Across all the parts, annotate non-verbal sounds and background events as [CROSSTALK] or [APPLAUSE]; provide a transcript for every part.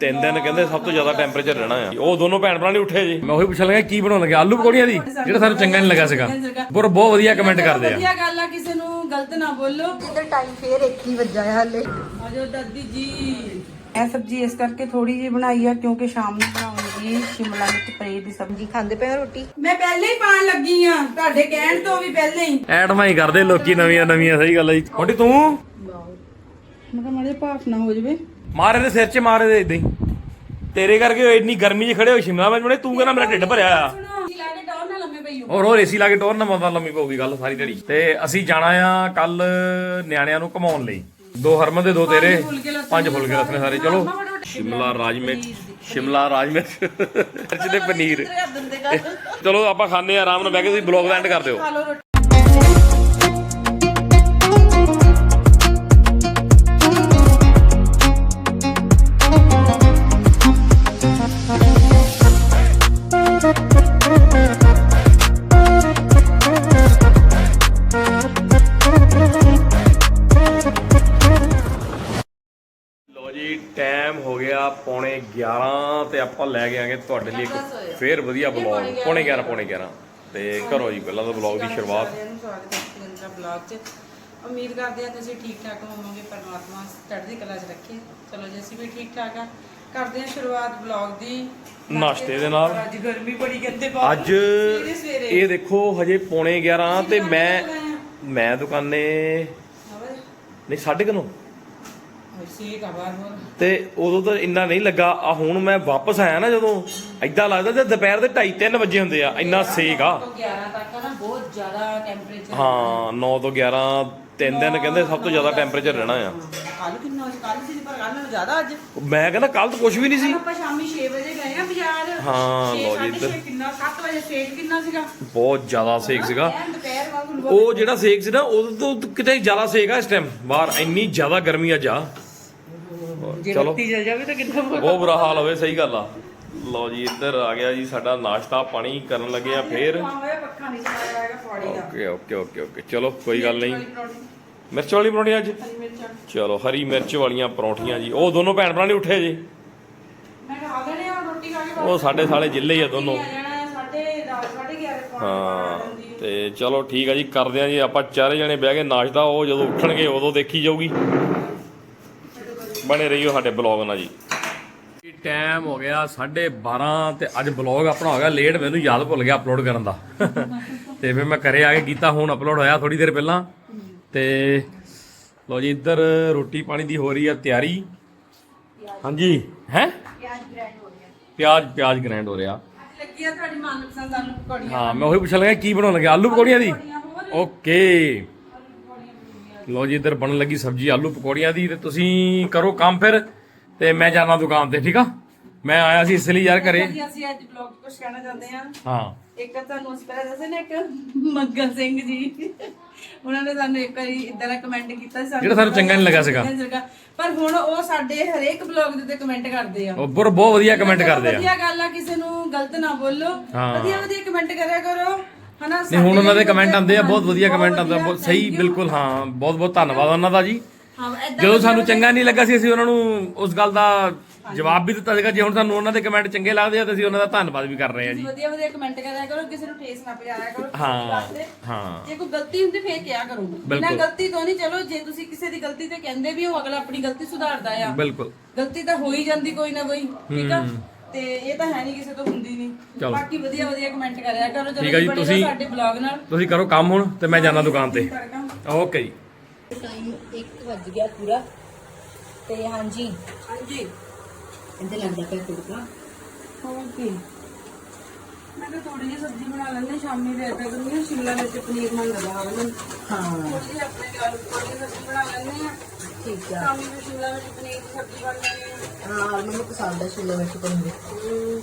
ਤਿੰਨ ਦਿਨ ਕਹਿੰਦੇ ਸਭ ਤੋਂ ਜ਼ਿਆਦਾ ਟੈਂਪਰੇਚਰ ਰਹਿਣਾ ਆ। ਉਹ ਦੋਨੋਂ ਭੈਣ ਭਰਾ ਨਹੀਂ ਉੱਠੇ ਜੀ। ਮੈਂ ਉਹੀ ਪੁੱਛਣ ਲੱਗਾ ਕੀ ਬਣਾਉਣ ਲੱਗੇ? ਆਲੂ ਪਕੌੜੀਆਂ ਦੀ? ਜਿਹੜਾ ਸਾਨੂੰ ਚੰਗਾ ਨਹੀਂ ਲੱਗਾ ਸੀਗਾ। ਪਰ ਬਹੁਤ ਵਧੀਆ ਕਮੈਂਟ ਕਰਦੇ ਆ। ਵਧੀਆ ਗੱਲ ਆ ਕਿਸੇ ਨੂੰ ਗਲਤ ਨਾ ਬੋਲੋ। ਇਧਰ ਟਾਈਮ ਫੇਰ ਇੱਕ ਹੀ ਵੱਜਾ ਹੈ ਹਾਲੇ। ਆਜੋ ਦਾਦੀ ਜੀ। ਇਹ ਸਬਜ਼ੀ ਇਸ ਕਰਕੇ ਥੋੜੀ ਜਿਹੀ ਬਣਾਈ ਆ ਕਿਉਂਕਿ ਸ਼ਾਮ ਨੂੰ ਬਣਾਉਂਗੀ ਸ਼ਿਮਲਾ ਮਿਰਚ ਪਨੀਰ ਦੀ ਸਬਜ਼ੀ। ਖਾਂਦੇ ਪਏ ਆ ਰੋਟੀ? ਮੈਂ ਪਹਿਲੇ ਹੀ ਪਾਣ ਲੱਗੀ ਆ ਤੁਹਾਡੇ ਕਹਿਣ ਤੋਂ ਵੀ ਪਹਿਲੇ ਹੀ। ਐਟਮਾਂ ਹੀ ਕਰਦੇ ਲੋਕੀ ਨਵੀਆਂ ਨਵੀਆਂ ਸਹੀ ਗੱਲ ਹੈ ਜੀ। ਮੋਟੀ ਤੂੰ? ਮੈਂ ਕਿਹਾ ਮਾੜੇ ਭਾਫ ਨਾ ਹੋ ਜਾਵੇ। ਮਾਰੇ ਦੇ ਸਿਰ 'ਚ ਮਾਰੇ ਦੇ ਇਦਾਂ ਹੀ। ਤੇਰੇ ਕਰਕੇ ਉਹ ਇੰਨੀ ਗਰਮੀ 'ਚ ਖੜੇ ਹੋ ਸ਼ਿਮਲਾ ਵਿੱਚ ਬਣੇ ਤੂੰ ਕਹਿੰਦਾ ਮੇਰਾ ਢਿੱਡ ਭਰਿਆ ਆ ਜੀ ਨਾ ਲੰਮੇ ਔਰ ਹੋਰ ਏਸੀ ਲਾ ਕੇ ਟੋਰ ਨਾ ਮੌਤਾਂ ਲੰਮੀ ਪਊਗੀ ਗੱਲ ਸਾਰੀ ਢੜੀ ਤੇ ਅਸੀਂ ਜਾਣਾ ਆ ਕੱਲ ਨਿਆਣਿਆਂ ਨੂੰ ਘਮਾਉਣ ਲਈ। ਦੋ ਹਰਮਨ ਦੇ ਦੋ ਤੇਰੇ ਪੰਜ ਫੁਲਕੇ ਰੱਖਣੇ ਸਾਰੇ ਚਲੋ। ਸ਼ਿਮਲਾ ਰਾਜ ਮਿਰਚ ਸ਼ਿਮਲਾ ਰਾਜ ਮਿਰਚ ਮਿਰਚ ਤੇ ਪਨੀਰ। ਚਲੋ ਆਪਾਂ ਖਾਣੇ ਆ ਆਰਾਮ ਨਾਲ ਬਹਿ ਕੇ ਤੁਸੀਂ ਬਲੌਗ ਦਾ ਐਂਡ ਕਰ ਦਿਓ ਆਪਾਂ ਲੈ ਕੇ ਆਂਗੇ ਤੁਹਾਡੇ ਲਈ ਇੱਕ ਫੇਰ ਵਧੀਆ ਬਲੌਗ ਪੌਣੇ 11 ਪੌਣੇ 11 ਤੇ ਕਰੋ ਜੀ ਪਹਿਲਾਂ ਤਾਂ ਬਲੌਗ ਦੀ ਸ਼ੁਰੂਆਤ। ਸਾਰਿਆਂ ਨੂੰ ਸਵਾਗਤ ਹੈ ਸਿਕੰਦਰਾ ਬਲੌਗ 'ਚ। ਉਮੀਦ ਕਰਦੇ ਆ ਤੁਸੀਂ ਠੀਕ ਠਾਕ ਹੋਵੋਗੇ ਪਰਮਾਤਮਾ ਚੜ੍ਹਦੀ ਕਲਾ 'ਚ ਰੱਖੇ। ਚਲੋ ਜੀ ਅਸੀਂ ਵੀ ਠੀਕ ਠਾਕ ਆ ਕਰਦੇ ਆ ਸ਼ੁਰੂਆਤ ਬਲੌਗ ਦੀ। ਨਾਸ਼ਤੇ ਦੇ ਨਾਲ। ਅੱਜ ਗਰਮੀ ਬੜੀ ਕਹਿੰਦੇ ਬਾਹਰ। ਅੱਜ ਇਹ ਦੇਖੋ ਹਜੇ ਪੌਣੇ 11 ਤੇ ਮੈਂ ਮੈਂ ਦੁਕਾਨੇ ਨਹੀਂ ਸਾਢੇ ਕੁ ਨੌ। ਸੀ ਕਬਾਰ ਹੋਰ ਤੇ ਉਦੋਂ ਤਾਂ ਇੰਨਾ ਨਹੀਂ ਲੱਗਾ ਆ ਹੁਣ ਮੈਂ ਵਾਪਸ ਆਇਆ ਨਾ ਜਦੋਂ ਐਦਾਂ ਲੱਗਦਾ ਤੇ ਦੁਪਹਿਰ ਦੇ 2:30 3 ਵਜੇ ਹੁੰਦੇ ਆ ਇੰਨਾ ਸੇਕ ਆ। ਤੋਂ 11 ਤੱਕ ਨਾ ਬਹੁਤ ਜ਼ਿਆਦਾ ਟੈਂਪਰੇਚਰ ਹਾਂ 9 ਤੋਂ 11 ਤਿੰਨ ਦਿਨ ਕਹਿੰਦੇ ਸਭ ਤੋਂ ਜ਼ਿਆਦਾ ਟੈਂਪਰੇਚਰ ਰਹਿਣਾ ਆ। ਕੱਲ ਕਿੰਨਾ ਸੀ ਕੱਲ ਸੀ ਪਰ ਕੱਲ ਨਾਲੋਂ ਜ਼ਿਆਦਾ ਅੱਜ। ਮੈਂ ਕਹਿੰਦਾ ਕੱਲ ਤਾਂ ਕੁਝ ਵੀ ਨਹੀਂ ਸੀ। ਆਪਾਂ ਸ਼ਾਮੀ 6 ਵਜੇ ਗਏ ਆ ਬਾਜ਼ਾਰ। ਹਾਂ, ਛੇ, ਲਓ ਜੀ ਸਾਢੇ ਇੱਧਰ। ਛੇ ਕਿੰਨਾ 7 ਵਜੇ ਸੇਕ ਕਿੰਨਾ ਸੀਗਾ? ਬਹੁਤ ਜ਼ਿਆਦਾ ਸੇਕ ਸੀਗਾ। ਉਹ ਜਿਹੜਾ ਸੇਕ ਸੀ ਨਾ ਉਦੋਂ ਤੋਂ ਕਿਤੇ ਜ਼ਿਆਦਾ ਸੇਕ ਆ ਇਸ ਟਾਈਮ ਬਾਹਰ ਇੰਨੀ ਜ਼ਿਆਦਾ ਗਰਮੀ ਅੱਜ ਆ। ਚਲੋ। ਚਲ ਜਾਵੇ ਤਾਂ ਕਿੰਨਾ ਬਹੁਤ ਬੁਰਾ ਹਾਲ ਹੋਵੇ ਸਹੀ ਗੱਲ ਆ। ਲਓ ਜੀ ਇੱਧਰ ਆ ਗਿਆ ਜੀ ਸਾਡਾ ਨਾਸ਼ਤਾ ਪਾਣੀ ਕਰਨ ਲੱਗੇ ਆ ਫੇਰ। ਹੋਇਆ ਪੱਖਾ ਨਹੀਂ ਚਲਾਇਆ ਹੈਗਾ ਫੌੜੀ ਦਾ ਓਕੇ ਓਕੇ ਓਕੇ ਓਕੇ। ਚਲੋ ਕੋਈ ਗੱਲ ਨਹੀਂ। ਮਿਰਚ ਵਾਲੀ ਪਰੌਂਠੀ ਅੱਜ? ਚਲੋ ਹਰੀ ਮਿਰਚ ਵਾਲੀਆਂ ਪਰੌਂਠੀਆਂ ਜੀ। ਉਹ ਦੋਨੋਂ ਭੈਣ ਭਰਾ ਨਹੀਂ ਉੱਠੇ ਜੀ? ਮੈਂ ਖਾ ਲੈਣੇ ਆ ਰੋਟੀ ਖਾ ਕੇ ਉਹ ਸਾਡੇ ਸਾਲੇ ਜ਼ਿਲ੍ਹੇ ਹੀ ਆ ਦੋਨੋਂ। ਆ ਜਾਣਾ ਹੈ, ਸਾਢੇ ਦਸ, ਸਾਢੇ 11 ਪੌਣੇ ਹਾਂ ਤੇ ਚਲੋ ਠੀਕ ਆ ਜੀ ਕਰਦੇ ਆ ਜੀ। ਆਪਾਂ ਚਾਰੇ ਜਣੇ ਬਹਿ ਕੇ ਨਾਸ਼ਤਾ ਉਹ ਜਦੋਂ ਉੱਠਣਗੇ ਉਦੋਂ ਦੇਖੀ ਜਾਊਗੀ। ਬਣੇ ਰਹੀਓ ਸਾਡੇ ਬਲੌਗ ਨਾਲ ਜੀ। ਟਾਈਮ ਹੋ ਗਿਆ 12:30 ਤੇ ਅੱਜ ਬਲੌਗ ਆਪਣਾ ਹੋ ਗਿਆ ਲੇਟ ਮੈਨੂੰ ਯਾਦ ਭੁੱਲ ਗਿਆ ਅਪਲੋਡ ਕਰਨ ਦਾ। [LAUGHS] ਤੇ ਫਿਰ ਮੈਂ ਘਰੇ ਆ ਕੇ ਕੀਤਾ ਹੁਣ ਅਪਲੋਡ ਹੋਇਆ ਥੋੜੀ ਦੇਰ ਪਹਿਲਾਂ। ਤੇ ਲੋ ਜੀ ਇੱਧਰ ਰੋਟੀ ਪਾਣੀ ਦੀ ਹੋ ਰਹੀ ਆ ਤਿਆਰੀ। ਹਾਂਜੀ। ਹੈ? ਪਿਆਜ਼ ਪਿਆਜ਼ ਗ੍ਰੈਂਡ ਹੋ ਰਿਹਾ। ਲੱਗੀ ਆ ਤੁਹਾਡੀ ਮਨਪਸੰਦ ਆਲੂ ਪਕੌੜੀਆਂ। ਹਾਂ ਮੈਂ ਉਹੀ ਪੁੱਛਣ ਲੱਗਾ ਕੀ ਬਣਾਉਣ ਲੱਗੇ ਆਲੂ ਪਕੌੜੀਆਂ ਦੀ? ਓਕੇ ਲੋ ਜੀ ਇੱਧਰ ਬਣਨ ਲੱਗੀ ਸਬਜ਼ੀ ਆਲੂ ਪਕੌੜੀਆਂ ਦੀ ਤੇ ਤੁਸੀਂ ਕਰੋ ਕੰਮ ਫਿਰ ਤੇ ਮੈਂ ਜਾਣਾ ਦੁਕਾਨ ਤੇ ਠੀਕ ਆ? ਮੈਂ ਆਇਆ ਸੀ ਇਸ ਲਈ ਯਾਰ ਘਰੇ। ਜੀ ਅਸੀਂ ਅੱਜ ਬਲੌਗ ਕੁਝ ਕਹਿਣਾ ਚਾਹੁੰਦੇ ਹਾਂ। ਹਾਂ। ਇੱਕ ਤਾਂ ਤੁਹਾਨੂੰ ਅਸੀਂ ਪਹਿਲਾਂ ਦੱਸੇ ਨੇ ਇੱਕ ਮੰਗਲ ਸਿੰਘ ਜੀ। ਉਹਨਾਂ ਨੇ ਸਾਨੂੰ ਇੱਕ ਵਾਰੀ ਇਦਾਂ ਦਾ ਕਮੈਂਟ ਕੀਤਾ ਸੀ ਜਿਹੜਾ ਸਾਨੂੰ ਚੰਗਾ ਨਹੀਂ ਲੱਗਾ ਸੀਗਾ। ਪਰ ਹੁਣ ਉਹ ਸਾਡੇ ਹਰੇਕ ਬਲੌਗ ਦੇ ਉੱਤੇ ਕਮੈਂਟ ਕਰਦੇ ਆ। ਬਹੁਤ ਵਧੀਆ ਕਮੈਂਟ ਕਰਦੇ ਆ। ਵਧੀਆ ਗੱਲ ਆ ਕਿਸੇ ਨੂੰ ਗਲਤ ਨਾ ਬੋਲੋ। ਹਾਂ। ਵਧੀਆ ਵਧੀਆ ਕਮੈਂਟ ਕਰਿਆ ਕਰੋ। ਹਨਾ ਨਹੀਂ ਹੁਣ ਉਹਨਾਂ ਦੇ ਕਮੈਂਟ ਆਉਂਦੇ ਆ ਬਹੁਤ ਵਧੀਆ ਕਮੈਂਟ ਆਉਂਦੇ ਬਹੁਤ ਸਹੀ ਬਿਲਕੁਲ ਹਾਂ ਬਹੁਤ ਬਹੁਤ ਧੰਨਵਾਦ ਉਹਨਾਂ ਦਾ ਜੀ। ਜਦੋਂ ਸਾਨੂੰ ਚੰਗਾ ਨਹੀਂ ਲੱਗਾ ਸੀ ਅਸੀਂ ਉਹਨਾਂ ਨੂੰ ਉਸ ਗੱਲ ਦਾ ਜਵਾਬ ਵੀ ਦਿੱਤਾ ਸੀਗਾ ਜੇ ਹੁਣ ਸਾਨੂੰ ਉਹਨਾਂ ਦੇ ਕਮੈਂਟ ਚੰਗੇ ਲੱਗਦੇ ਆ ਤਾਂ ਅਸੀਂ ਉਹਨਾਂ ਦਾ ਧੰਨਵਾਦ ਵੀ ਕਰ ਰਹੇ ਆ ਜੀ। ਵਧੀਆ ਵਧੀਆ ਕਮੈਂਟ ਕਰਿਆ ਕਰੋ ਕਿਸੇ ਨੂੰ ਠੇਸ ਨਾ ਪਜਾਇਆ ਕਰੋ ਹਾਂ। ਹਾਂ। ਜੇ ਕੋਈ ਗਲਤੀ ਹੁੰਦੀ ਫੇਰ ਕਿਹਾ ਕਰੋ? ਬਿਨਾਂ ਗਲਤੀ ਤੋਂ ਨਹੀਂ ਚਲੋ ਜੇ ਤੁਸੀਂ ਕਿਸੇ ਦੀ ਗਲਤੀ ਤੇ ਕਹਿੰਦੇ ਵੀ ਹੋ ਅਗਲਾ ਆਪਣੀ ਗਲਤੀ ਸੁਧਾਰਦਾ ਆ। ਬਿਲਕੁਲ। ਗਲਤੀ ਤਾਂ ਹੋ ਹੀ ਜਾਂਦੀ ਕੋਈ ਨਾ ਕੋਈ ਠੀਕ ਆ? ਤੇ ਇਹ ਤਾਂ ਹੈ ਨਹੀਂ ਕਿਸੇ ਤੋਂ ਹੁੰਦੀ ਨਹੀਂ। ਚਲੋ। ਬਾਕੀ ਵਧੀਆ ਵਧੀਆ ਕਮੈਂਟ ਕਰਿਆ ਕਰੋ ਜਦੋਂ ਠੀਕ ਆ ਜੀ, ਬਣੇ ਰਹੋ ਤੁਸੀਂ- ਸਾਡੇ ਬਲੌਗ ਨਾਲ। ਤੁਸੀਂ ਕਰੋ ਕੰਮ ਹੁਣ ਤੇ ਮੈਂ ਜਾਣਾ ਦੁਕਾਨ ਤੇ। ਓਕੇ ਜੀ। ਟਾਈਮ 1 ਵੱਜ ਗਿਆ ਪੂਰਾ। ਤੇ ਹਾਂਜੀ। ਹਾਂਜੀ। ਇਹਦੇ ਲੱਗਦਾ ਪਿਆ ਤੁੜਕਾ ਹੋਰ ਕੀ ਮੈਂ ਤਾਂ ਥੋੜੀ ਜਿਹੀ ਸਬਜ਼ੀ ਬਣਾ ਲੈਂਦੇ ਸ਼ਾਮੀ ਦੇ ਏਦਾਂ ਕਰੂੰਗੀ ਸ਼ਿਮਲਾ ਮਿਰਚ ਪਨੀਰ ਨਾਲ ਲਗਾ ਲੈਂਦੇ ਹਾਂ। ਥੋੜੀ ਜਿਹੀ ਆਪਣੇ ਲਈ ਆਲੂ ਪਕੌੜੇ ਦੀ ਸਬਜ਼ੀ ਬਣਾ ਲੈਂਦੇ ਆ ਠੀਕ ਆ। ਸ਼ਾਮੀ ਨੂੰ ਸ਼ਿਮਲਾ ਮਿਰਚ ਪਨੀਰ ਦੀ ਸਬਜ਼ੀ ਬਣ ਲੈਂਦੇ ਆ। ਹਾਂ ਮੈਨੂੰ ਪਸੰਦ ਹੈ ਸ਼ਿਮਲਾ ਮਿਰਚ ਪਨੀਰ।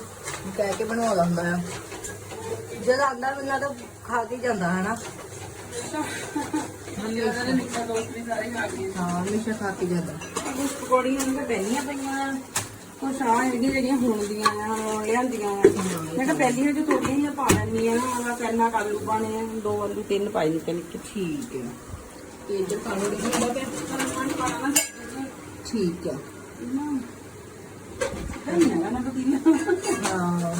ਕਹਿ ਕੇ ਬਣਾਉਂਦਾ ਹੁੰਦਾ ਆ। ਜਦ ਆਂਦਾ ਬੰਦਾ ਤਾਂ ਖਾ ਕੇ ਹੀ ਜਾਂਦਾ ਹੈ ਨਾ ਹਾਂਜੀ ਉਹਨਾਂ ਦੇ ਨਿੱਕਾ ਦੋਸਤ ਵੀ ਸਾਰੇ ਖਾ ਗਏ ਹਾਂ ਹਮੇਸ਼ਾ ਖਾ ਕੇ ਜਾਂਦਾ। ਕੁਝ ਪਕੌੜੀਆਂ ਨੇ ਪਹਿਲੀਆਂ ਪਈਆਂ ਆ। ਕੁਛ ਆ ਜਿਹੜੀਆਂ ਜਿਹੜੀਆਂ ਹੁਣ ਦੀਆਂ ਆ ਹੁਣ ਲਿਆਂਦੀਆਂ ਆ। ਮੈਂ ਕਿਹਾ ਪਹਿਲੀਆਂ ਜੋ ਥੋੜੀਆਂ ਜਿਹੀਆਂ ਪਾ ਲੈਣੀਆਂ ਆ ਕਰਨਾ ਆਲੂ ਪਾਣੇ ਆ। ਦੋ ਆਲੂ ਤਿੰਨ ਪਾਈ ਨਿੱਕੇ ਨਿੱਕੇ ਠੀਕ ਹੈ ਤੇ ਇੱਧਰ ਪਾਣੀ ਵੀ ਹੁੰਦਾ ਪਿਆ ਪਾਣੀ ਠੀਕ ਨਾ ਪਤੀਲਾ ਹਾਂ।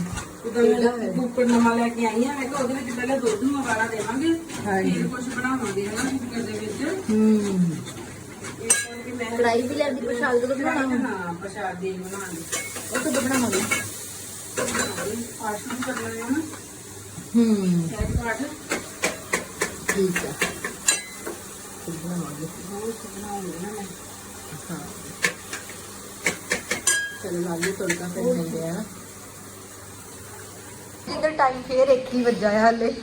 ਉਦੋਂ ਮੈਂ ਕੁੱਕਰ ਨਵਾਂ ਲੈ ਕੇ ਆਈ ਆ ਮੈਂ ਕਿਹਾ ਉਹਦੇ ਵਿੱਚ ਪਹਿਲਾਂ ਦੁੱਧ ਨੂੰ ਉਬਾਲਾ ਦੇਵਾਂਗੇ। ਫਿਰ ਕੁਝ ਬਣਾਵਾਂਗੇ ਹਨਾ ਕੁੱਕਰ ਦੇ ਵਿੱਚ ਹੂੰ ਕੜਾਈ ਵੀ ਲੈਂਦੀ ਪ੍ਰਸ਼ਾਦ ਕਦੋਂ ਬਣਾਉਣਾ ਹਾਂ ਪ੍ਰਸ਼ਾਦ ਦੇ ਬਣਾਉਣੀ ਉਹ ਕਦੋਂ ਬਣਾਵਾਂਗੇ? ਪਾਠ ਵੀ ਕਰ ਲੈਣਾ ਨਾ ਹੂੰ। ਸਹਿਜ ਪਾਠ ਠੀਕ ਹੈ। ਫਿਰ ਬਣਾਵਾਂਗੇ ਬਹੁਤ ਬਣਾਉਂਗੀ ਨਾ ਮੈਂ ਹਾਂ ਚਲੋ ਲਾਲੀ ਤੜਕਾ ਫਿਰ ਮਿਲਦੇ ਆ ਇਧਰ ਟਾਈਮ ਫੇਰ ਇੱਕ ਹੀ ਵੱਜਾ ਹੈ ਹਲੇ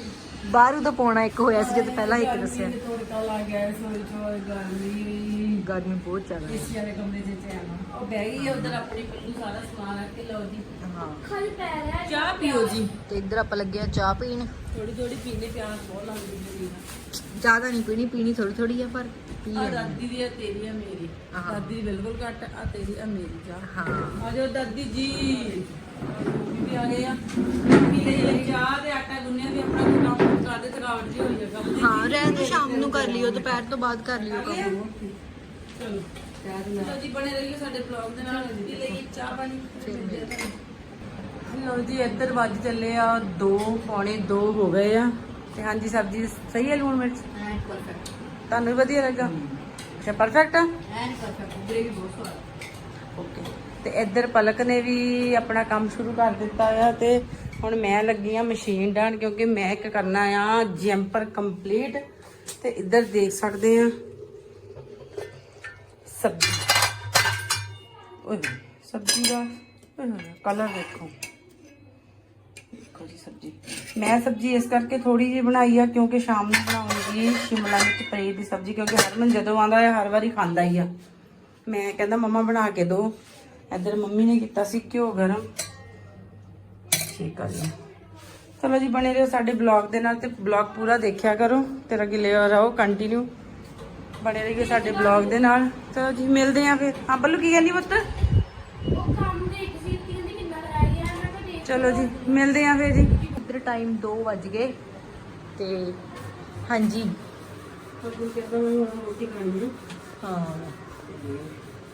ਬਾਹਰ ਉਦੋਂ ਪੌਣਾ ਇੱਕ ਹੋਇਆ ਸੀ ਜਦ ਪਹਿਲਾਂ ਇੱਕ ਦੱਸਿਆ। ਤੜਕਾ ਲਾ ਗਿਆ ਸੋਈ ਚੋਈ ਗਰਮੀ। ਗਰਮੀ ਬਹੁਤ ਜ਼ਿਆਦਾ ਹੈ। ਏਸੀ ਵਾਲੇ ਕਮਰੇ 'ਚ ਚੈਨ ਉਹ ਬਹਿ ਗਈ ਉਧਰ ਆਪਣੀ ਪੱਲੂ ਸਾਰਾ ਸਮਾਨ ਰੱਖ ਕੇ ਲਓ ਜੀ। ਹਾਂ। ਚਾਹ ਪੀਓ ਜੀ। ਤੇ ਇੱਧਰ ਆਪਾਂ ਲੱਗੇ ਆ ਚਾਹ ਪੀਣ। ਥੋੜੀ ਥੋੜੀ ਪੀਣੇ ਪਿਆਸ ਬਹੁਤ ਲੱਗਦੀ ਮੇਰੀ ਨਾ। ਜ਼ਿਆਦਾ ਨਹੀਂ ਪੀਣੀ ਪੀਣੀ ਥੋੜੀ ਥੋੜੀ ਆ ਪਰ ਪੀ ਆ। ਲੈਣੀ। ਦਾਦੀ ਦੀ ਆ ਤੇਰੀ ਆ ਮੇਰੀ। ਹਾਂ। ਦਾਦੀ ਦੀ ਬਿਲਕੁਲ ਘੱਟ ਆ ਤੇਰੀ ਆ ਮੇਰੀ ਚਾਹ। ਹਾਂ। ਆ ਜਾਓ ਦਾਦੀ ਜੀ। ਵੀ ਆ ਗਏ ਆ। ਪੀ ਲਈ ਲਈ ਚਾਹ ਤੇ ਆਟਾ ਗੁੰਨਿਆ ਵੀ ਆਪਣਾ ਕੋਈ ਕੰਮ ਕਰਦੇ ਥਕਾਵਟ ਜੀ ਹੋਈ ਆ ਕੰਮ ਦੀ। ਹਾਂ ਰਹਿਣ ਤੋਂ ਸ਼ਾਮ ਨੂੰ ਕਰ ਲਿਓ ਦੁਪਹਿਰ ਤੋਂ ਬਾਅਦ ਕਰ ਲਿਓ ਕੰਮ। ਚਲੋ। ਚਲੋ ਜੀ ਬਣੇ ਰਹੀਏ ਸਾਡੇ ਬਲੌਗ ਦੇ ਨਾਲ। ਪੀ ਲਈ ਚਾਹ ਪਾਣੀ। ਲਓ ਜੀ ਇੱਧਰ ਵੱਜ ਚੱਲੇ ਆ 2 ਪੌਣੇ 2 ਹੋ ਗਏ ਆ। ਤੇ ਹਾਂਜੀ ਸਬਜ਼ੀ ਸਹੀ ਹੈ ਲੂਣ ਮਿਰਚ? ਤੁਹਾਨੂੰ ਵੀ ਵਧੀਆ ਲੱਗਾ? ਅੱਛਾ ਪਰਫੈਕਟ ਆ? ਓਕੇ ਤੇ ਇੱਧਰ ਪਲਕ ਨੇ ਵੀ ਆਪਣਾ ਕੰਮ ਸ਼ੁਰੂ ਕਰ ਦਿੱਤਾ ਆ ਤੇ ਹੁਣ ਮੈਂ ਲੱਗੀ ਆ ਮਸ਼ੀਨ ਡਾਣ ਕਿਉਂਕਿ ਮੈਂ ਇੱਕ ਕਰਨਾ ਆ ਜੈਂਪਰ ਕੰਪਲੀਟ ਤੇ ਇੱਧਰ ਦੇਖ ਸਕਦੇ ਆ। ਸਬਜ਼ੀ। ਓਏ ਸਬਜ਼ੀ ਦਾ ਕਲਰ ਦੇਖੋ। ਦੇਖੋ ਜੀ ਸਬਜ਼ੀ। ਮੈਂ ਸਬਜ਼ੀ ਇਸ ਕਰਕੇ ਥੋੜੀ ਜਿਹੀ ਬਣਾਈ ਆ ਕਿਉਂਕਿ ਸ਼ਾਮ ਨੂੰ ਬਣਾਉਂਗੀ ਸ਼ਿਮਲਾ ਮਿਰਚ ਪਨੀਰ ਦੀ ਸਬਜ਼ੀ ਕਿਉਂਕਿ ਹਰਮਨ ਜਦੋਂ ਆਉਂਦਾ ਹੈ ਹਰ ਵਾਰੀ ਖਾਂਦਾ ਹੀ ਆ। ਮੈਂ ਕਹਿੰਦਾ, ਮੰਮਾ ਬਣਾ ਕੇ ਦਿਓ ਇੱਧਰ ਮੰਮੀ ਨੇ ਕੀਤਾ ਸੀ ਘਿਓ ਗਰਮ। ਠੀਕ ਆ ਜੀ। ਚਲੋ ਜੀ ਬਣੇ ਰਹੋ ਸਾਡੇ ਬਲੌਗ ਦੇ ਨਾਲ ਤੇ ਬਲੌਗ ਪੂਰਾ ਦੇਖਿਆ ਕਰੋ। ਤੇ ਅਗਲੇ ਰਹੋ ਕੰਟੀਨਿਊ ਬਣੇ ਰਹੀਓ ਸਾਡੇ ਬਲੌਗ ਦੇ ਨਾਲ। ਚਲੋ ਜੀ ਮਿਲਦੇ ਆਂ ਫਿਰ। ਹਾਂ ਬੱਲੂ ਕੀ ਕਹਿੰਦੀ ਪੁੱਤ? ਚਲੋ ਜੀ ਮਿਲਦੇ ਆਂ ਫਿਰ ਜੀ। ਇੱਧਰ ਟਾਈਮ 2 ਵੱਜ ਗਏ ਤੇ ਹਾਂਜੀ। ਬੱਲੂ ਕਹਿੰਦਾ ਮੈਂ ਹੁਣ ਰੋਟੀ ਖਾਣੀ ਹੈ? ਹਾਂ।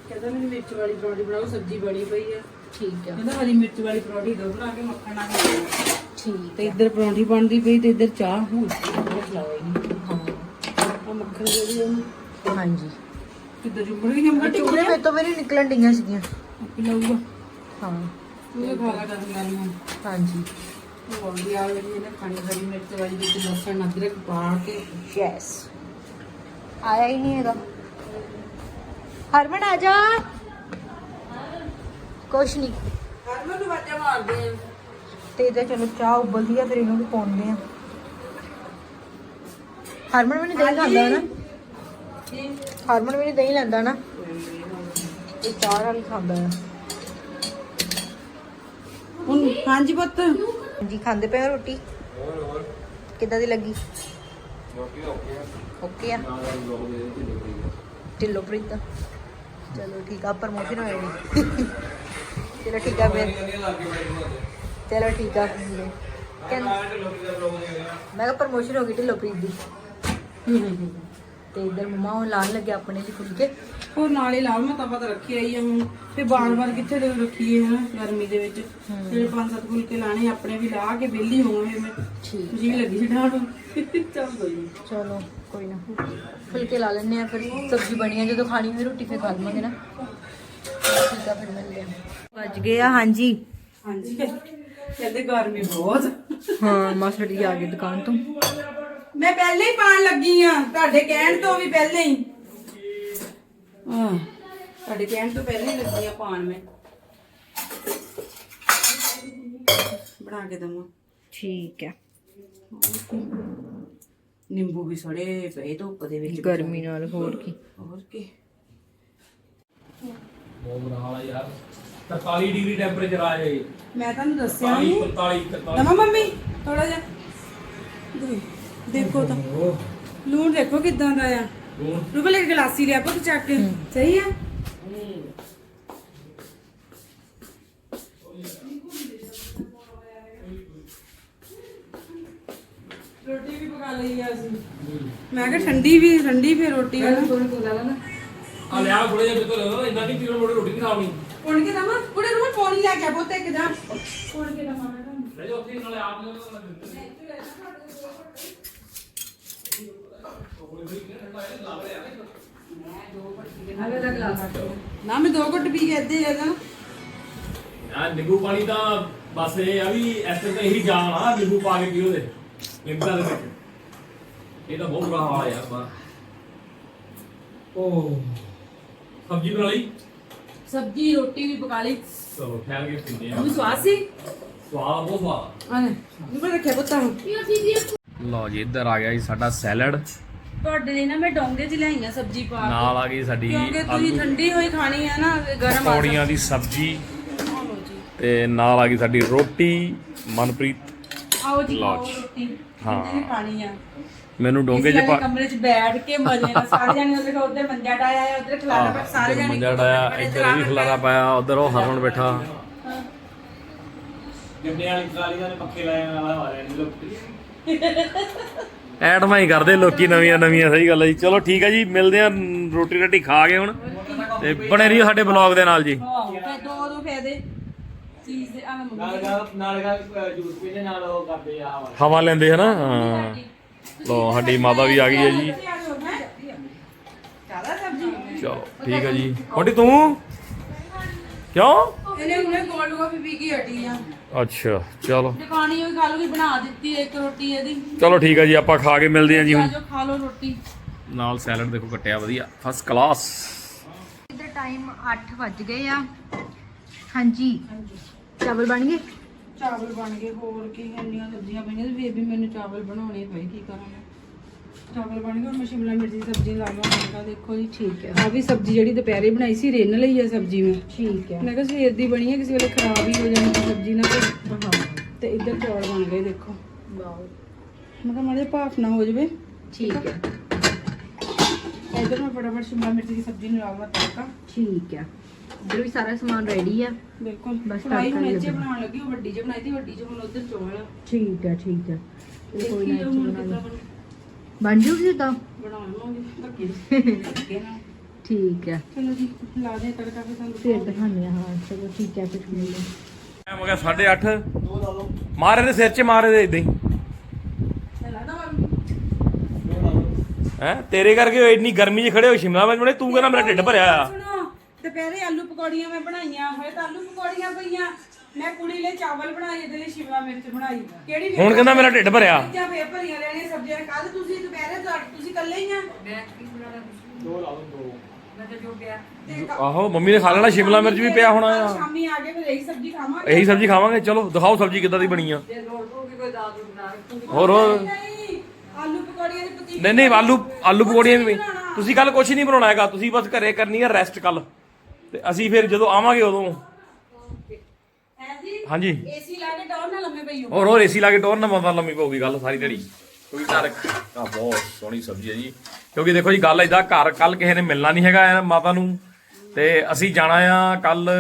ਕਹਿੰਦਾ ਮੈਨੂੰ ਮਿਰਚ ਵਾਲੀ ਪਰੌਂਠੀ ਬਣਾਓ ਸਬਜ਼ੀ ਬਣੀ ਪਈ ਆ। ਠੀਕ ਆ। ਕਹਿੰਦਾ ਹਰੀ ਮਿਰਚ ਵਾਲੀ ਪਰੌਂਠੀ ਦੋ ਬਣਾ ਕੇ ਮੱਖਣ ਨਾਲ ਖਾਣੀ ਠੀਕ ਤੇ ਇੱਧਰ ਪਰੌਂਠੀ ਬਣਦੀ ਪਈ ਤੇ ਇੱਧਰ ਚਾਹ ਹੁਣ ਖਲਾਵੇ ਨਹੀਂ ਹਾਂ। ਆ ਮੱਖਣ ਦੇ ਵੀ ਉਹਨੂੰ ਹਾਂਜੀ। ਕਿੱਦਾਂ ਜੁੰਮੜ ਗਈ ਨੰਬਰ ਟਿਕ ਚੂੜੇ ਮੇਰੇ ਤੋਂ ਮੇਰੀ ਨਿਕਲਣ ਡਈਆਂ ਸੀਗੀਆਂ। ਲਾਊਗਾ। ਹਾਂ। ਇਹ ਖਾ ਲਾ ਕਰ ਗਾਲੀਆਂ ਹਾਂਜੀ। ਉਹ ਆਉਂਦੀ ਆ ਜਿਹੜੀ ਇਹਨੇ ਖਾਣੀ ਹਰੀ ਮਿਰਚ ਵਾਲੀ ਵਿੱਚ ਲਸਣ ਅਦਰਕ ਪਾ ਕੇ। ਯੈਸ ਆਇਆ ਹੀ ਨਹੀਂ ਹੈਗਾ। ਹਰਮਨ ਆ ਜਾ। ਕੁਛ ਨਹੀਂ ਹਰਮਨ ਨੂੰ ਵਾਜਾ ਮਾਰਦੇ ਆ। ਤੇ ਇਹਦਾ ਚਲੋ ਚਾਹ ਉਬਲਦੀ ਆ ਫਿਰ ਇਹਨੂੰ ਵੀ ਪਾਉਂਦੇ ਆ। ਹਰਮਨ ਵੀ ਨਹੀਂ ਦਹੀਂ ਖਾਂਦਾ ਨਾ। ਹਰਮਨ ਵੀ ਨਹੀਂ ਦਹੀਂ ਲੈਂਦਾ ਨਾ। ਇਹ ਚਾਹ ਨਾਲ ਖਾਂਦਾ ਆ। ਹੁਣ ਹਾਂਜੀ ਪੁੱਤ। ਜੀ ਖਾਂਦੇ ਪਏ ਹੋ ਰੋਟੀ? ਕਿੱਦਾਂ ਦੀ ਲੱਗੀ? ਓਕੇ ਆ। ਢਿੱਲੋ ਪ੍ਰੀਤ। ਚਲੋ ਠੀਕ ਆ ਪ੍ਰਮੋਸ਼ਨ ਹੋਏਗੀ ਚਲੋ ਠੀਕ ਆ ਫਿਰ। ਚਲੋ ਠੀਕ ਆ। ਫਿਰ। ਕਹਿੰਦੇ ਮੈਂ ਕਿਹਾ ਪ੍ਰਮੋਸ਼ਨ ਹੋ ਗਈ ਢਿੱਲੋ ਪ੍ਰੀਤ ਦੀ। ਤੇ ਇਧਰ ਮਮਾ ਉਹ ਲਾਣ ਲੱਗੇ ਆਪਣੇ ਲਈ ਫੁਲਕੇ ਉਹ ਨਾਲੇ ਲਾਲ ਮੈਂ ਤਵਾ ਤਾਂ ਰੱਖੀ ਆਈ ਹੁਣ। ਫਿਰ ਬਾਰ-ਬਾਰ ਕਿੱਥੇ ਦੇ ਰੱਖੀਏ ਹਨਾ ਗਰਮੀ ਦੇ ਵਿੱਚ। ਫਿਰ ਪੰਜ ਸੱਤ ਫੁਲਕੇ ਲਾਣੇ ਆਪਣੇ ਵੀ ਲਾ ਕੇ ਵਿਹਲੀ ਹੋਵਾਂ ਮੈਂ। ਠੀਕ ਜੀ ਲੱਗੀ ਸੀ ਢਾਣ ਚੱਲ ਕੋਈ ਨੀ। ਚਲੋ। ਕੋਈ ਨਾ। ਫੁਲਕੇ ਲਾ ਲੈਣੇ ਆ ਫਿਰ ਸਬਜ਼ੀ ਬਣੀ ਆ ਜਦੋਂ ਖਾਣੀ ਹੋਈ ਰੋਟੀ ਫਿਰ ਖਾ ਲਵਾਂਗੇ ਨਾ। ਠੀਕ ਆ ਫਿਰ ਮਿਲਦੇ ਆ ਵੱਜ ਗਏ ਆ ਹਾਂਜੀ। ਹਾਂਜੀ ਕਹਿੰਦੇ ਗਰਮੀ ਬਹੁਤ। ਹਾਂ ਮਾਸਟਰ ਜੀ ਆ ਗਏ ਦੁਕਾਨ ਤੋਂ। ਮੈਂ ਪਹਿਲੇ ਹੀ ਪਾਣ ਲੱਗੀ ਆ ਤੁਹਾਡੇ ਕਹਿਣ ਤੋਂ ਵੀ ਪਹਿਲੇ ਹੀ। ਹਾਂ ਤੁਹਾਡੇ ਕਹਿਣ ਤੋਂ ਪਹਿਲੇ ਹੀ ਲੱਗੀ ਆ ਪਾਣ ਮੈਂ। ਬਣਾ ਕੇ ਦਵਾਂ। ਠੀਕ ਹੈ ਨਿੰਬੂ ਵੀ ਸੜੇ ਪਏ ਧੁੱਪ ਦੇ ਵਿੱਚ ਗਰਮੀ ਨਾਲ ਹੋਰ ਕੀ? ਹੋਰ ਕੀ? ਬਹੁਤ ਬੁਰਾ ਹਾਲ ਆ ਯਾਰ। 43 ਡਿਗਰੀ ਟੈਂਪਰੇਚਰ ਆ ਜਾਏ। ਮੈਂ ਤੁਹਾਨੂੰ ਦੱਸਿਆ 40 ਨਹੀਂ 45 43 ਦਮਾ ਮੰਮੀ ਥੋੜਾ ਜਿਹਾ। ਦੇ- ਦੇਖੋ ਤਾਂ। ਲੂਣ ਦੇਖੋ ਕਿਦਾਂ ਦਾ ਆ। ਲੂਣ? ਰੂਬਲ ਇੱਕ ਗਲਾਸੀ ਲਿਆ ਪੁੱਤ ਚੱਕ ਕੇ। ਸਹੀ ਆ? ਲਈ ਆ ਅਸੀਂ। ਮੈਂ ਕਿਹਾ ਠੰਡੀ ਵੀ ਠੰਡੀ ਫੇ ਰੋਟੀ ਹੈ ਨਾ। ਆ ਲਿਆ ਥੋੜੇ ਜਿਹਾ ਬਿੱਤੋ ਲੈ ਇੰਨਾ ਨਹੀਂ ਪੀਣ ਮੋੜੇ ਰੋਟੀ ਨਹੀਂ ਖਾਣੀ ਹੁਣ ਕੇ ਦਮਾ ਕੁੜੇ ਰੋਟੀ ਫੋਨ ਲੈ ਕੇ ਬੋਤੇ ਕਿਦਾਂ ਫੋਨ ਕਿਦਾਂ ਮਾਰਨਾ ਲੈ ਜੋ ਉੱਥੇ ਨਾਲੇ ਆਪ ਨੇ ਨਾ ਮੈਂ ਦੋ ਘੁੱਟ। ਪੀ ਕੇ ਇੱਦੇ ਜਾਣਾ ਆ ਨਿੰਬੂ ਪਾਣੀ ਤਾਂ ਬਸ ਇਹ ਆ ਵੀ ਇਸ ਤੇ ਇਹੀ ਜਾਨ ਆ ਨਿੰਬੂ ਪਾ ਕੇ ਪੀਓ ਦੇ ਲਿੰਬਾ ਦੇ ਵਿੱਚ। ਇਹ ਤਾਂ ਬਹੁਤ ਬੁਰਾ ਹਾਲ ਆ ਯਾਰ ਬਾ ਓ ਸਬਜ਼ੀ ਬਣਾ ਲਈ? ਸਬਜੀ ਰੋਟੀ ਵੀ ਪਕਾ ਲਈ। ਚਲੋ ਠਹਿਰ ਕੇ ਪੀਂਦੇ ਆ। ਉਹ ਸਵਾਦ ਸੀ? ਸਵਾਦ ਬਹੁਤ ਸਵਾਦ। ਆਨੇ ਮੈਂ ਰੱਖਿਆ ਪੁੱਤਾਂ ਨੂੰ। ਲਓ ਜੀ ਇੱਧਰ ਆ ਗਿਆ ਜੀ ਸਾਡਾ ਸੈਲਡ। ਤੁਹਾਡੇ ਲਈ ਨਾ ਮੈਂ ਡੋਂਗੇ 'ਚ ਲਿਆਈਆਂ ਸਬਜੀ ਪਾ ਕੇ। ਨਾਲ ਆ ਗਈ ਸਾਡੀ ਕਿਉਂਕਿ ਤੁਸੀਂ ਆਲੂ। ਠੰਡੀ ਹੋਈ ਖਾਣੀ ਹੈ ਨਾ ਗਰਮ ਆ ਪੌੜੀਆਂ ਦੀ ਸਬਜ਼ੀ। ਲਓ ਜੀ। ਤੇ ਨਾਲ ਆ ਗਈ ਸਾਡੀ ਰੋਟੀ ਮਨਪ੍ਰੀਤ। ਆਓ ਜੀ ਲਓ ਖਾਓ ਜੀ। ਰੋਟੀ। ਹਾਂ। ਹਾਂ ਖਾਣੀ ਆ। ਮੈਨੂੰ ਡੋਂਗੇ ਚ ਪਾ ਕਮਰੇ 'ਚ ਬੈਠ ਕੇ ਮਜ਼ੇ ਨਾਲ ਸਾਰੇ ਜਾਣੇ ਉਧਰ ਉਧਰ ਮੰਜਾ ਡਾਇਆ ਹੈ ਉਧਰ ਖਲਾਰਾ ਪਿਆ ਸਾਰੇ ਜਾਣੇ ਮੰਜਾ ਡਾਇਆ ਇੱਧਰ ਇਹ ਵੀ ਖਲਾਰਾ ਪਾਇਆ ਉਧਰ ਉਹ ਹਰਮਨ ਬੈਠਾ। ਗੱਡੇ ਵਾਲੀ ਟਰਾਲੀਆਂ ਨੇ ਪੱਕੇ ਲਾਏ ਨਾਲ ਹਵਾ ਲੈਣ ਲੋਕ। ਐਟਮਾਂ ਹੀ ਕਰਦੇ ਲੋਕੀ ਨਵੀਆਂ ਨਵੀਆਂ ਸਹੀ ਗੱਲ ਹੈ ਜੀ। ਚਲੋ ਠੀਕ ਹੈ ਜੀ ਮਿਲਦੇ ਆ ਰੋਟੀ ਰੋਟੀ ਖਾ ਕੇ ਹੁਣ। ਤੇ ਬਣੇ ਰਹੀਓ ਸਾਡੇ ਬਲੌਗ ਦੇ ਨਾਲ ਜੀ। ਹਾਂ ਫਿਰ ਦੋ ਦੋ ਫਾਇਦੇ ਚੀਜ਼ ਦੇ ਆ ਮੰਮੀ ਨਾਲ ਗਾ ਨਾਲ ਗਾ ਜੂਸ ਪੀਣੇ ਨਾਲ ਉਹ ਕਰਦੇ ਆ ਹਵਾ ਹਵਾ ਲੈਂਦੇ ਹਨਾ ਹਾਂ। ਲੋ ਸਾਡੀ ਮਾਤਾ ਵੀ ਆ ਗਈ ਹੈ ਜੀ। ਚਲੋ ਠੀਕ ਹੈ ਜੀ। ਮੋਟੀ ਤੂੰ? ਕਿਉਂ? ਇਹਨੇ ਹੁਣੇ ਗੋਲਡ ਕਾਫੀ ਪੀ ਕੇ ਹਟੀ ਆ। ਅੱਛਾ ਚਲੋ। ਖਾਣੀ ਹੋਈ ਖਾ ਲੂਗੀ ਬਣਾ ਦਿੱਤੀ ਇੱਕ ਰੋਟੀ ਇਹਦੀ। ਚਲੋ ਠੀਕ ਹੈ ਜੀ ਆਪਾਂ ਖਾ ਕੇ ਮਿਲਦੇ ਹਾਂ ਜੀ ਹੁਣ। ਖਾ ਲਓ ਰੋਟੀ। ਨਾਲ ਸੈਲਡ ਦੇਖੋ ਕੱਟਿਆ ਵਧੀਆ। ਫਸਟ ਕਲਾਸ ਇਧਰ ਟਾਈਮ 8 ਵੱਜ ਗਏ ਆ। ਹਾਂਜੀ। ਚਾਵਲ ਬਣ ਗਏ? ਚਾਵਲ ਬਣ ਗਏ ਹੋਰ ਕੀ ਇੰਨੀਆਂ ਸਬਜ਼ੀਆਂ ਪਈਆਂ ਤੇ ਬੇਬੀ ਮੈਨੂੰ ਚਾਵਲ ਬਣਾਉਣੇ ਪਏ ਕੀ ਕਰਾਂ ਮੈਂ ਚਾਵਲ ਬਣ ਗਏ ਹੁਣ ਮੈਂ ਸ਼ਿਮਲਾ ਮਿਰਚ ਦੀ ਸਬਜ਼ੀ ਲਾ ਲਵਾਂ ਕਿਹਾ ਦੇਖੋ ਜੀ ਠੀਕ ਹੈ। ਆ ਵੀ ਸਬਜ਼ੀ ਜਿਹੜੀ ਦੁਪਹਿਰੇ ਬਣਾਈ ਸੀ ਰਿੰਨ ਲਈ ਆ ਸਬਜ਼ੀ ਮੈਂ। ਠੀਕ ਹੈ। ਮੈਂ ਕਿਹਾ ਸਵੇਰ ਦੀ ਬਣੀ ਹੈ ਕਿਸੇ ਵੇਲੇ ਖਰਾਬ ਹੀ ਹੋ ਜਾਣੀ ਸੀ ਸਬਜ਼ੀ ਨਾ ਤੇ ਹਾਂ। ਤੇ ਇੱਧਰ ਚੌਲ ਬਣ ਗਏ ਦੇਖੋ। ਵਾਓ। ਮੈਂ ਕਿਹਾ ਮਾੜੇ ਭਾਫ ਨਾ ਹੋ ਜਾਵੇ। ਠੀਕ ਹੈ। ਇੱਧਰ ਮੈਂ ਫਟਾਫਟ ਸ਼ਿਮਲਾ ਮਿਰਚ ਦੀ ਸਬਜ਼ੀ ਨੂੰ ਲਾਉਣਾ ਤੜਕਾ। ਠੀਕ ਹੈ। ਇਧਰ ਵੀ ਸਾਰਾ ਸਮਾਨ ਰੈਡੀ ਆ। ਬਿਲਕੁਲ ਬਸ ਹੁਣ ਹੀ ਇੱਥੇ ਲੱਗਣਾ। ਬਣਾਉਣ ਲੱਗੀ ਉਹ ਵੱਡੀ ਜਿਹੀ ਬਣਾਈ ਸੀ ਵੱਡੀ ਜਿਹੀ ਹੁਣ ਉੱਧਰ ਚੌਲ ਆ। ਠੀਕ ਹੈ ਠੀਕ ਇਹ ਕੋਈ ਨਾ ਦੇਖੀ ਇੱਥੇ ਹੁਣ ਬਣਾ ਕਿੱਦਾਂ ਲਓ। ਬਣ- ਬਣ ਜੂਗੀ ਤਾਂ ਬਣਾਵਾਂਗੇ ਧੱਕੇ [LAUGHS] ਧੱਕੇ ਨਾਲ। ਠੀਕ ਹੈ ਚਲੋ ਜੀ ਲਾ ਦੇ ਤੜਕਾ ਫਿਰ ਤੁਹਾਨੂੰ ਫੇਰ ਦਿਖਾਉਂਦੇ ਹਾਂ ਹਾਂ ਚਲੋ ਠੀਕ ਹਾਂ। ਟਾਈਮ ਹੋ ਗਿਆ 8:30 ਦੋ ਲਾ ਲਓ। ਮਾਰੇ ਦੇ ਸਿਰ 'ਚ ਮਾਰੇ ਦੇ ਇਦਾਂ ਹੀ। ਹੈ? ਤੇਰੇ ਕਰਕੇ ਉਹ ਇੰਨੀ ਗਰਮੀ 'ਚ ਖੜੇ ਹੋ ਸ਼ਿਮਲਾ ਮਿਰਚ ਬਣੇ ਤੂੰ ਕਹਿੰਦਾ ਮੇਰਾ ਢਿੱਡ ਭਰਿਆ ਆ। ਦੁਪਹਿਰੇ ਆਲੂ ਪਕੌੜੀਆਂ ਮੈਂ ਬਣਾਈਆਂ ਹੋਏ ਤਾਂ ਆਲੂ ਪਕੌੜੀਆਂ ਪਈਆਂ। ਮੈਂ ਕੁੜੀ ਲਈ ਚਾਵਲ ਬਣਾਏ ਇਹਦੇ ਲਈ ਸ਼ਿਮਲਾ ਮਿਰਚ ਬਣਾਈ। ਕਿਹੜੀ ਹੁਣ ਕਹਿੰਦਾ ਮੇਰਾ ਢਿੱਡ ਭਰਿਆ। ਜਾਂ ਫੇਰ ਭਰੀਆਂ ਰਹਿਣੀਆਂ ਸਬਜ਼ੀਆਂ। ਕੱਲ ਤੁਸੀਂ ਦੁਪਹਿਰੇ ਤੁਹਾਡੇ- ਤੁਸੀਂ ਇਕੱਲੇ ਹੀ ਆ। ਦੋ ਲਾ ਲਓ ਦੋ। ਤੇ ਕ- ਆਹੋ ਮੰਮੀ ਨੇ ਖਾ ਲੈਣਾ ਸ਼ਿਮਲਾ ਮਿਰਚ ਵੀ ਪਿਆ ਹੋਣਾ। ਆ ਸ਼ਾਮੀ ਆ ਕੇ ਫਿਰ ਇਹੀ ਸਬਜ਼ੀ ਖਾਵਾਂਗੇ। ਇਹੀ ਸਬਜ਼ੀ ਖਾਵਾਂਗੇ। ਚਲੋ ਦਿਖਾਓ ਸਬਜ਼ੀ ਕਿੱਦਾਂ ਦੀ ਬਣੀ ਆ। ਹੋਰ ਹੋਰ। ਨਹੀਂ ਆਲੂ ਪਕੌੜੀਆਂ ਦੀ ਪਤੀਲੀ ਨਹੀਂ ਨਹੀਂ ਆਲੂ ਆਲੂ ਪਕੌੜੀਆਂ ਵੀ ਤੁਸੀਂ ਕੱਲ ਕੁਝ ਨਹੀਂ ਬਣਾਉਣਾ ਹੈਗਾ। ਤੁਸੀਂ ਬਸ ਘਰੇ ਕਰਨੀ ਹੈ ਰੈਸਟ ਕੱਲ ਤੇ ਅਸੀਂ ਫਿਰ ਜਦੋਂ ਆਵਾਂਗੇ ਉਦੋਂ। ਹਾਂਜੀ। ਏਸੀ ਲਾ ਕੇ ਡੋਰ ਨਾਲ ਲੰਮੇ ਪਈ ਹੋਰ ਹੋਰ ਏਸੀ ਲਾ ਕੇ ਟੋਰ ਨਾ ਮਤਾ ਲੰਮੀ ਪਊਗੀ ਗੱਲ ਸਾਰੀ ਦਿਹਾੜੀ। ਕਿਉਂਕਿ ਘਰ ਆ ਬਹੁਤ ਸੋਹਣੀ ਸਬਜ਼ੀ ਹੈ ਜੀ। ਕਿਉਂਕਿ ਦੇਖੋ ਜੀ ਗੱਲ ਇਦਾਂ ਘਰ ਕੱਲ ਕਿਸੇ ਨੇ ਮਿਲਣਾ ਨਹੀਂ ਹੈਗਾ ਮਾਤਾ ਨੂੰ। ਤੇ ਅਸੀਂ ਜਾਣਾ ਆ ਕੱਲ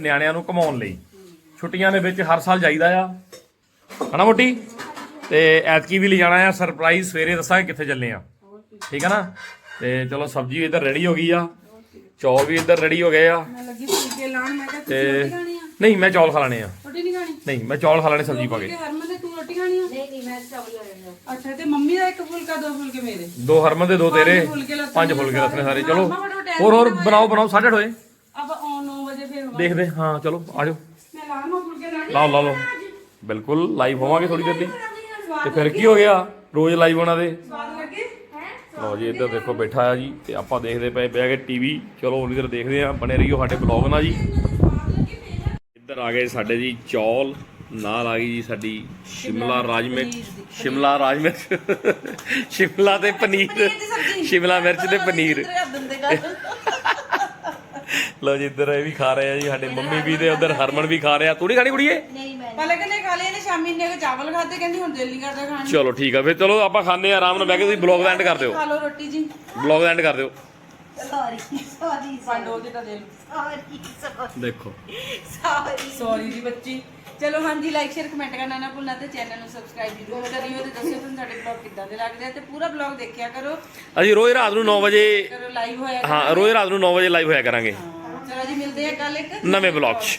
ਨਿਆਣਿਆਂ ਨੂੰ ਘਮਾਉਣ ਲਈ। ਛੁੱਟੀਆਂ ਦੇ ਵਿੱਚ ਹਰ ਸਾਲ ਜਾਈਦਾ ਆ। ਹਨਾ ਮੋਟੀ? ਤੇ ਐਤਕੀ ਵੀ ਲੈ ਜਾਣਾ ਆ ਸਰਪ੍ਰਾਈਜ਼ ਸਵੇਰੇ ਦੱਸਾਂਗੇ ਕਿੱਥੇ ਚੱਲੇ ਆ। ਠੀਕ ਹੈ ਨਾ? ਤੇ ਚਲੋ ਸਬਜ਼ੀ ਇੱਧਰ ਰੈਡੀ ਹੋ ਗਈ ਆ। ਚੌਲ ਵੀ ਇੱਧਰ ਰੈਡੀ ਹੋ ਗਏ ਆ। ਮੈਂ ਲੱਗੀ ਫੁਲਕੇ ਲਾਉਣ ਮੈਂ ਕਿਹਾ ਤੇ ਤੁਸੀਂ ਰੋਟੀ ਖਾਣੀ ਆ? ਨਹੀਂ ਮੈਂ ਚੌਲ ਖਾ ਲੈਣੇ ਆ। ਰੋਟੀ ਨਹੀਂ ਖਾਣੀ? ਨਹੀਂ ਮੈਂ ਚੌਲ ਖਾ ਲੈਣੇ ਸਬਜ਼ੀ ਪਾ ਫੁਲਕੇ ਕੇ। ਹਰਮਨ ਤੇ ਤੂੰ ਰੋਟੀ ਖਾਣੀ ਆ? ਨਹੀਂ ਨਹੀਂ ਮੈਂ ਚਾਵਲ ਲੈ ਲੈਣਾ ਅੱਛਾ ਤੇ ਮੰਮੀ ਦਾ ਇੱਕ ਫੁਲਕਾ ਦੋ ਫੁਲਕੇ ਮੇਰੇ। ਦੋ ਹਰਮਨ ਦੇ ਦੋ ਤੇਰੇ ਫੁਲਕੇ ਲੱਥਣੇ ਪੰਜ ਫੁਲਕੇ ਲੱਥਣੇ ਸਾਰੇ। ਚਲੋ ਹੋਰ ਹੋਰ ਬਣਾਓ ਬਣਾਓ ਸਾਢੇ ਅੱਠ ਹੋਏ। ਆਪਾਂ ਆਉਣ 9 ਵਜੇ ਫਿਰ। ਦੇਖਦੇ ਹਾਂ ਚਲੋ ਆਜੋ ਮੈਂ ਲਾਵਾਂ ਫੁਲਕੇ ਲਾਣੀ ਲਾਓ ਲਾ ਲਓ। ਬਿਲਕੁਲ ਲਾਈਵ ਹੋਵਾਂਗੇ ਥੋੜੀ ਦੇਰ ਲਈ। ਤੇ ਫਿਰ ਕੀ ਹੋ ਗਿਆ? ਰੋਜ਼ ਲਾਈਵ ਹੋਣਾ ਦੇ ਸਵਾਦ ਲੱਗੇ? ਲਓ ਜੀ ਇੱਧਰ ਦੇਖੋ ਬੈਠਾ ਆ ਜੀ ਤੇ ਆਪਾਂ ਦੇਖਦੇ ਪਏ ਬਹਿ ਕੇ ਟੀਵੀ ਚਲੋ ਉਨੀ ਦੇਰ ਦੇਖਦੇ ਆ ਬਣੇ ਰਹੀਓ ਸਾਡੇ ਬਲੌਗ ਨਾਲ ਜੀ। ਇੱਧਰ ਆ ਗਏ ਸਾਡੇ ਜੀ ਚੌਲ ਨਾਲ ਆ ਗਈ ਜੀ ਸਾਡੀ ਸ਼ਿਮਲਾ ਰਾਜ ਮਿਰਚ ਸ਼ਿਮਲਾ ਰਾਜ ਮਿਰਚ ਸ਼ਿਮਲਾ ਤੇ ਪਨੀਰ ਸ਼ਿਮਲਾ ਮਿਰਚ ਤੇ ਪਨੀਰ। ਲਓ ਜੀ ਇੱਧਰ ਇਹ ਵੀ ਖਾ ਰਹੇ ਆ ਜੀ ਸਾਡੇ ਮੰਮੀ ਵੀ ਤੇ ਉਧਰ ਹਰਮਨ ਵੀ ਖਾ ਰਿਹਾ ਤੂੰ ਨਹੀਂ ਖਾਣੀ ਕੁੜੀਏ? ਨਹੀਂ ਮੈਂ ਪਲਕ ਨੇ ਖਾ ਲਿਆ ਨੇ ਸ਼ਾਮੀ ਨੇ ਚਾਵਲ ਖਾਦੇ ਕਹਿੰਦੀ ਹੁਣ ਦਿਲ ਨਹੀਂ ਕਰਦਾ ਖਾਣ ਨੂੰ। ਚਲੋ ਠੀਕ ਆ ਫਿਰ ਚਲੋ ਆਪਾਂ ਖਾਣੇ ਆ ਆਰਾਮ ਨਾਲ। ਬਹਿ ਕੇ ਤੁਸੀਂ ਬਲੌਗ ਦਾ ਐਂਡ ਕਰ ਦਿਓ। ਖਾ ਲਓ ਰੋਟੀ ਜੀ। ਬਲੌਗ ਦਾ ਐਂਡ ਕਰ ਦਿਓ। ਸੌਰੀ ਸੌਰੀ ਪੰਡੋ ਦੇ ਤਾਂ ਦਿਲ ਸੌਰੀ ਸੌਰੀ ਦੇਖੋ। ਸੌਰੀ ਸੌਰੀ ਜੀ ਬੱਚੀ। ਚਲੋ ਹਾਂਜੀ ਲਾਈਕ ਸ਼ੇਅਰ ਕਮੈਂਟ ਕਰਨਾ ਨਾ ਭੁੱਲਣਾ ਤੇ ਚੈਨਲ ਨੂੰ ਸਬਸਕ੍ਰਾਈਬ ਜ਼ਰੂਰ ਕਰਿਓ ਤੇ ਦੱਸਿਓ ਤੁਹਾਨੂੰ ਸਾਡੇ ਬਲੌਗ ਕਿੱਦਾਂ ਦੇ ਲੱਗਦੇ ਆ ਤੇ ਪੂਰਾ ਬਲੌਗ ਦੇਖਿਆ ਕਰੋ। ਅਸੀਂ ਰੋਜ਼ ਰਾਤ ਨੂੰ 9 ਵਜੇ ਕਰੋ ਲਾਈਵ ਹੋਇਆ ਹਾਂ ਰੋਜ਼ ਰਾਤ ਨੂੰ 9 ਵਜੇ ਲਾਈਵ ਹੋਇਆ ਕਰਾਂਗੇ। ਚਲੋ ਜੀ ਮਿਲਦੇ ਆ ਕੱਲ ਇੱਕ। ਨਵੇਂ ਬਲੌਗ 'ਚ।